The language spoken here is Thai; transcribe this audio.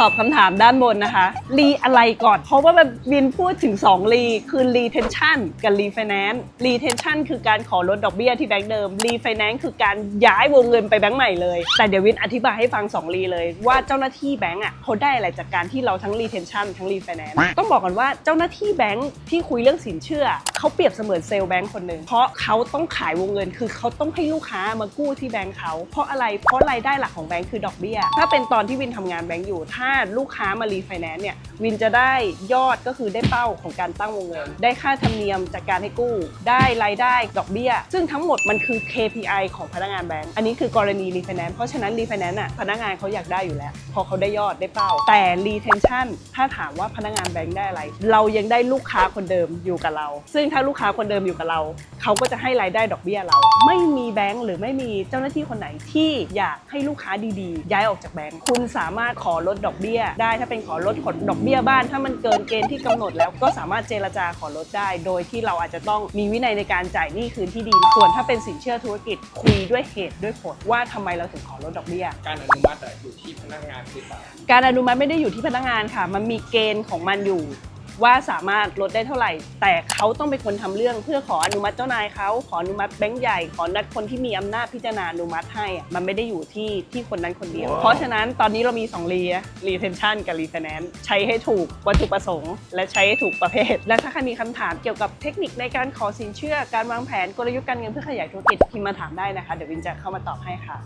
ตอบคำถามด้านบนนะคะรีอะไรก่อน เพราะว่ามันวินพูดถึง2รีคือ retention กับ refinance retention คือการขอลดดอกเบี้ยที่แบงก์เดิม refinance คือการย้ายวงเงินไปแบงก์ใหม่เลย แต่เดี๋ยววินอธิบายให้ฟัง2รีเลย ว่าเจ้าหน้าที่แบงก์อะเขาได้อะไรจากการที่เราทั้ง retention ทั้ง refinance ต้องบอกกันว่าเจ้าหน้าที่แบงก์ที่คุยเรื่องสินเชื่อเขาเปรียบเสมือนเซลล์แบงก์คนหนึ่งเพราะเขาต้องขายวงเงิน คือเขาต้องให้ลูกค้ามากู้ที่แบงก์เขาเพราะอะไรเพราะรายได้หลักของแบงก์คือดอกเบี้ยถ้าเป็นตอนที่วินทำงานแบงก์อยู่ถ้าลูกค้ามารีไฟแนนซ์เนี่ยวินจะได้ยอดก็คือได้เป้าของการตั้งวงเงิน ได้ค่าธรรมเนียมจากการให้กู้ ได้รายได้ดอกเบี้ย ซึ่งทั้งหมดมันคือ KPI ของพนักงานแบงก์อันนี้คือกรณีรีไฟแนนซ์เพราะฉะนั้นรีไฟแนนซ์อะพนักงานเขาอยากได้อยู่แล้ว พอเขาได้ยอดได้เป้า แต่ retention ถ้าถามว่าพนักงานแบงก์ได้อะไร เรายังได้ลูกค้าคนเดิมอยู่กับเรา ซึ่งถ้าลูกค้าคนเดิมอยู่กับเรา เขาก็จะให้รายได้ดอกเบี้ยเรา ไม่มีแบงก์หรือไม่มีเจ้าหน้าที่คนไหนที่อยากให้ลูกค้าดีๆ ย้ายออกจากแบงก์คุณสามารถขอลดดอกเบี้ยได้ถ้าเป็นขอลดดอกเบี้ยบ้าน ถ้ามันเกินเกณฑ์ที่กำหนดแล้วก็สามารถเจรจาขอลดได้ โดยที่เราอาจจะต้องมีวินัยในการจ่ายหนี้คืนที่ดี ส่วนถ้าเป็นสินเชื่อธุรกิจคุยด้วยเหตุด้วยผลว่าทำไมเราถึงขอลดดอกเบี้ย การอนุมัติอะอยู่ที่พนักงานหรือเปล่าการอนุมัติไม่ได้อยู่ที่พนักงานค่ะ มันมีเกณฑ์ของมันอยู่ ว่าสามารถลดได้เท่าไหร่ แต่เขาต้องเป็นคนทำเรื่องเพื่อขออนุมัติเจ้านายเขาขออนุมัติแบงก์ใหญ่ขออนุมัติคนที่มีอำนาจพิจารณาอนุมัติให้อะมันไม่ได้อยู่ที่ที่คนนั้นคนเดียว เพราะฉะนั้นตอนนี้เรามี2รีอะ retention กับ refinance ใช้ให้ถูกวัตถุประสงค์ และใช้ให้ถูกประเภท และถ้าใครมีคำถามเกี่ยวกับเทคนิคในการขอสินเชื่อการวางแผนกลยุทธ์การเงินเพื่อขยายธุรกิจพิมพ์มาถามได้นะคะ เดี๋ยววินจะเข้ามาตอบให้ค่ะ